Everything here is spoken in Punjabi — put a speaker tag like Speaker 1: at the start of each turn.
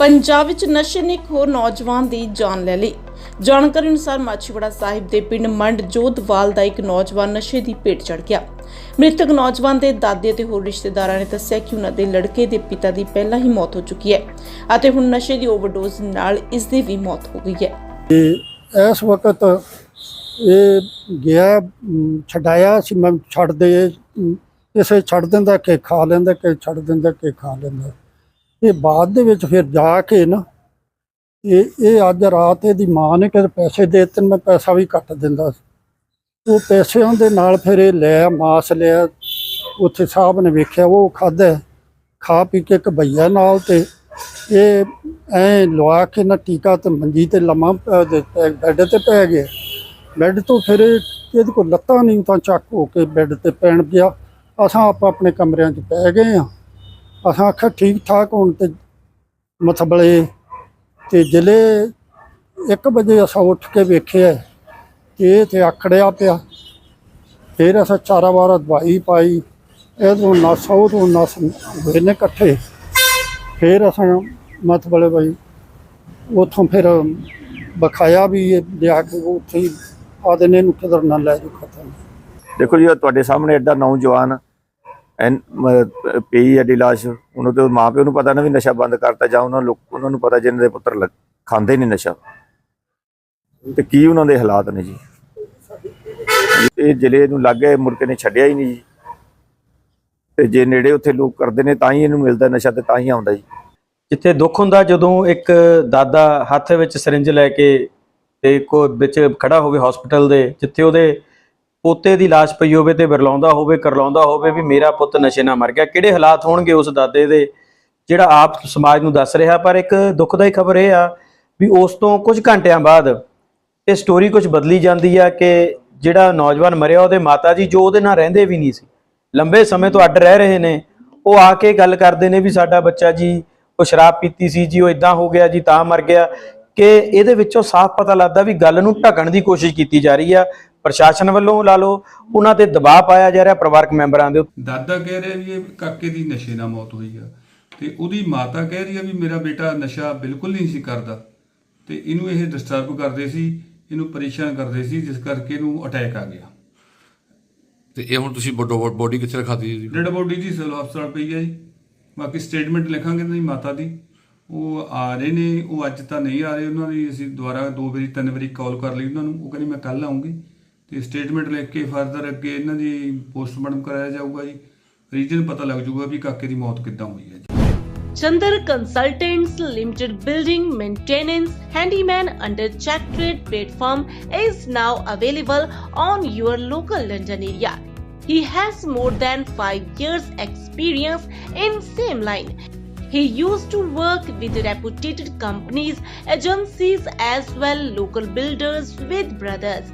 Speaker 1: ਪੰਜਾਬ ਵਿੱਚ ਨਸ਼ੇ ਨੇ ਇੱਕ ਹੋਰ ਨੌਜਵਾਨ ਦੀ ਜਾਨ ਲੈ ਲਈ। ਜਾਣਕਾਰੀ ਅਨੁਸਾਰ ਮਾਛੀਵਾੜਾ ਸਾਹਿਬ ਦੇ ਪਿੰਡ ਮੰਡ ਜੋਧਵਾਲ ਦਾ ਇੱਕ ਨੌਜਵਾਨ ਨਸ਼ੇ ਦੀ ਭੇਟ ਚੜ ਗਿਆ। ਮ੍ਰਿਤਕ ਨੌਜਵਾਨ ਦੇ ਦਾਦੇ ਤੇ ਹੋਰ ਰਿਸ਼ਤੇਦਾਰਾਂ ਨੇ ਦੱਸਿਆ ਕਿ ਉਹਨਾਂ ਦੇ ਲੜਕੇ ਦੇ ਪਿਤਾ ਦੀ ਪਹਿਲਾਂ ਹੀ ਮੌਤ ਹੋ ਚੁੱਕੀ ਹੈ ਅਤੇ ਹੁਣ ਨਸ਼ੇ ਦੀ ਓਵਰਡੋਜ਼ ਨਾਲ ਇਸ ਦੀ ਵੀ ਮੌਤ ਹੋ ਗਈ ਹੈ।
Speaker 2: ਤੇ ਇਸ ਵਕਤ ਇਹ ਗਿਆ ਅਮ, ਛਡਾਇਆ ਸੀ ਮੈਂ ਛੱਡ ਦੇ ਅਮ, ਕਿਸੇ ਛੱਡ ਦਿੰਦਾ ਕਿ ਖਾ ਲੈਂਦਾ ਕਿ ਛੱਡ ਦਿੰਦਾ ਕਿ ਖਾ ਲੈਂਦਾ। ਇਹ ਬਾਅਦ ਦੇ ਵਿੱਚ ਫਿਰ ਜਾ ਕੇ ਨਾ ਇਹ ਇਹ ਅੱਜ ਰਾਤ ਇਹਦੀ ਮਾਂ ਨੇ ਕਿ ਪੈਸੇ ਦੇ ਦਿੱਤੇ, ਮੈਂ ਪੈਸਾ ਵੀ ਕੱਟ ਦਿੰਦਾ ਸੀ। ਉਹ ਪੈਸਿਆਂ ਦੇ ਨਾਲ ਫਿਰ ਇਹ ਲਿਆ ਮਾਸ ਲਿਆ, ਉੱਥੇ ਸਾਹਿਬ ਨੇ ਵੇਖਿਆ, ਉਹ ਖਾਦਾ ਖਾ ਪੀ ਕੇ ਕਬਈਆ ਨਾਲ ਤੇ ਇਹ ਐ ਲਵਾ ਕੇ ਨਾ ਟੀਕਾ ਤੇ ਮੰਜੀ ਤੇ ਲੰਮਾ ਬੈੱਡ ਤੇ ਪੈ ਗਿਆ। ਬੈੱਡ ਤੋਂ ਫਿਰ ਇਹਦੇ ਕੋਲ ਲੱਤਾਂ ਨਹੀਂ ਤਾਂ ਚੱਕ ਹੋ ਕੇ ਬੈੱਡ ਤੇ ਪੈਣ ਗਿਆ ਅਸਾਂ ਆਪ ਆਪਣੇ ਕਮਰਿਆਂ 'ਚ ਪੈ ਗਏ ਆ ਅਸਾਂ ਆਖਿਆ ਠੀਕ ਠਾਕ ਹੁਣ ਤੇ ਮਤਬਲੇ ਤੇ ਜਿਲੇ 1 ਵਜੇ ਅਸਾਂ ਉੱਠ ਕੇ ਵੇਖਿਆ ਕਿ ਇਹ ਤੇ ਆਖੜਿਆ ਪਿਆ। ਫਿਰ ਅਸਾਂ ਚਾਰਾ ਵਾਰਾ ਦਵਾਈ ਪਾਈ ਇਹਦੋਂ ਨਸ ਉਹ ਨਸ ਹੋਏ ਨੇ ਇਕੱਠੇ। ਫਿਰ ਅਸਾਂ ਮਤਲਬ ਬਈ, ਉਥੋਂ ਫਿਰ ਬਖਾਇਆ ਵੀ ਇਹ ਲਿਆ ਕੇ ਉੱਥੇ ਹੀ ਆਦੇ ਨੇ ਨੂੰ ਕਿਧਰ ਨਾ ਲੈ ਜੋ ਖਤਮ।
Speaker 3: ਦੇਖੋ ਜੀ, ਆਹ ਤੁਹਾਡੇ ਸਾਹਮਣੇ ਐਡਾ ਨੌਜਵਾਨ ਐਨ ਪਈ ਐਡੀ ਲਾਸ਼ ਉਹਨੂੰ ਤੇ ਮਾਂ ਪਿਓ ਨੂੰ ਪਤਾ ਨਾ ਵੀ ਨਸ਼ਾ ਬੰਦ ਕਰਤਾ ਜਾਂ ਉਹਨਾਂ ਲੋਕ, ਉਹਨਾਂ ਨੂੰ ਪਤਾ ਜਿਨ੍ਹਾਂ ਦੇ ਪੁੱਤਰ ਖਾਂਦੇ ਨਹੀਂ ਨਸ਼ਾ। ਤੇ ਕੀ ਉਹਨਾਂ ਦੇ ਹਾਲਾਤ ਨੇ ਜੀ? ਇਹ ਜ਼ਿਲ੍ਹੇ ਨੂੰ ਲੱਗੇ ਮੁੜ ਨੇ ਛੱਡਿਆ ਹੀ ਨਹੀਂ ਜੀ। ਤੇ ਜੇ ਨੇੜੇ ਉੱਥੇ ਲੋਕ ਕਰਦੇ ਨੇ, ਤਾਂ ਹੀ ਇਹਨੂੰ ਮਿਲਦਾ ਨਸ਼ਾ ਤੇ ਤਾਂ ਹੀ ਆਉਂਦਾ ਜੀ।
Speaker 4: ਜਿੱਥੇ ਦੁੱਖ ਹੁੰਦਾ, ਜਦੋਂ ਇੱਕ ਦਾਦਾ ਹੱਥ ਵਿੱਚ ਸਿਰਿੰਜ ਲੈ ਕੇ ਤੇ ਕੋ ਵਿੱਚ ਖੜਾ ਹੋਵੇ ਹਸਪੀਟਲ ਦੇ, ਜਿੱਥੇ ਉਹਦੇ ਪੋਤੇ ਦੀ ਲਾਸ਼ ਪਈ ਹੋਵੇ ਤੇ ਵਿਰਲਾਉਂਦਾ ਹੋਵੇ, ਕਰਲਾਉਂਦਾ ਹੋਵੇ ਵੀ ਮੇਰਾ ਪੁੱਤ ਨਸ਼ੇ ਨਾਲ ਮਰ ਗਿਆ। ਕਿਹੜੇ ਹਾਲਾਤ ਹੋਣਗੇ ਉਸ ਦਾਦੇ ਦੇ? ਜਿਹੜਾ ਆਪ ਸਮਾਜ ਨੂੰ ਦੱਸ ਰਿਹਾ, ਪਰ ਇੱਕ ਦੁਖਦਾਈ ਖਬਰ ਇਹ ਆ ਵੀ ਉਸ ਤੋਂ ਕੁਝ ਘੰਟਿਆਂ ਬਾਅਦ ਇਹ ਸਟੋਰੀ ਕੁਝ ਬਦਲੀ ਜਾਂਦੀ ਆ ਕਿ ਜਿਹੜਾ ਨੌਜਵਾਨ ਮਰਿਆ, ਉਹਦੇ ਮਾਤਾ ਜੀ ਜੋ ਉਹਦੇ ਨਾਲ ਰਹਿੰਦੇ ਵੀ ਨਹੀਂ ਸੀ। ਲੰਬੇ ਸਮੇਂ ਤੋਂ ਅੱਡ ਰਹਿ ਰਹੇ ਨੇ। ਉਹ ਆ ਕੇ ਗੱਲ ਕਰਦੇ ਨੇ ਵੀ ਸਾਡਾ ਬੱਚਾ ਜੀ, ਉਹ ਸ਼ਰਾਬ ਪੀਤੀ ਸੀ ਜੀ, ਉਹ ਇਦਾਂ ਹੋ ਗਿਆ ਜੀ, ਤਾਂ ਮਰ ਗਿਆ। ਕਿ ਇਹਦੇ ਵਿੱਚੋਂ ਸਾਫ਼ ਪਤਾ ਲੱਗਦਾ ਵੀ ਗੱਲ ਨੂੰ ਢਕਣ ਦੀ ਕੋਸ਼ਿਸ਼ ਕੀਤੀ ਜਾ ਰਹੀ ਆ। ਪ੍ਰਸ਼ਾਸਨ ਵੱਲੋਂ ਲਾ ਲਓ ਉਹਨਾਂ ਤੇ ਦਬਾਅ ਪਾਇਆ ਜਾ ਰਿਹਾ ਪਰਿਵਾਰਕ ਮੈਂਬਰਾਂ ਦੇ ਉੱਤੇ।
Speaker 5: ਦਾਦਾ ਕਹਿ ਰਿਹਾ ਵੀ ਇਹ ਕਾਕੇ ਦੀ ਨਸ਼ੇ ਨਾਲ ਮੌਤ ਹੋਈ ਆ। ਤੇ ਉਹਦੀ ਮਾਤਾ ਕਹਿ ਰਹੀ ਆ ਵੀ ਮੇਰਾ ਬੇਟਾ ਨਸ਼ਾ ਬਿਲਕੁਲ ਨਹੀਂ ਸੀ ਕਰਦਾ। ਤੇ ਇਹਨੂੰ ਇਹ ਡਿਸਟਰਬ ਕਰਦੇ ਸੀ ਇਹਨੂੰ ਪਰੇਸ਼ਾਨ ਕਰਦੇ ਸੀ ਜਿਸ ਕਰਕੇ ਇਹਨੂੰ ਅਟੈਕ ਆ ਗਿਆ।
Speaker 6: ਤੇ ਇਹ ਹੁਣ ਤੁਸੀਂ ਬੋਡੋ ਬੋਡੀ ਕਿੱਥੇ ਰਖਾਤੀ ਜੀ?
Speaker 5: ਡੈਡ ਬੋਡੀ ਜੀ ਸਿਵਲ ਹਸਪਤਾਲ ਪਈ ਹੈ ਜੀ। ਬਾਕੀ ਸਟੇਟਮੈਂਟ ਲਿਖਾਂਗੇ ਨਹੀਂ ਮਾਤਾ ਦੀ। ਉਹ ਆ ਰਹੇ ਨੇ ਉਹ ਅੱਜ ਤਾਂ ਨਹੀਂ ਆ ਰਹੇ ਉਹਨਾਂ ਦੀ। ਅਸੀਂ ਦੁਬਾਰਾ ਦੋ ਵਾਰੀ ਤਿੰਨ ਵਾਰੀ ਕਾਲ ਕਰ ਲਈ ਉਹਨਾਂ ਨੂੰ। ਉਹ ਕਹਿੰਦੇ ਮੈਂ ਕੱਲ ਆਉਂਗੀ ਤੇ ਸਟੇਟਮੈਂਟ ਲਿਖ ਕੇ ਫਰਦਰ ਅੱਗੇ ਇਹਨਾਂ ਦੀ ਪੋਸਟਮਾਰਟਮ ਕਰਾਇਆ ਜਾਊਗਾ ਜੀ ਰੀਜਨ ਪਤਾ ਲੱਗ ਜਾਊਗਾ ਵੀ ਕਾਕੇ ਦੀ ਮੌਤ ਕਿੱਦਾਂ ਹੋਈ ਹੈ ਜੀ
Speaker 1: Chandar Consultants Limited building maintenance handyman under Check Trade platform is now available on your local London area. He has more than 5 years experience in same line. He used to work with reputed companies, agencies as well local builders with brothers.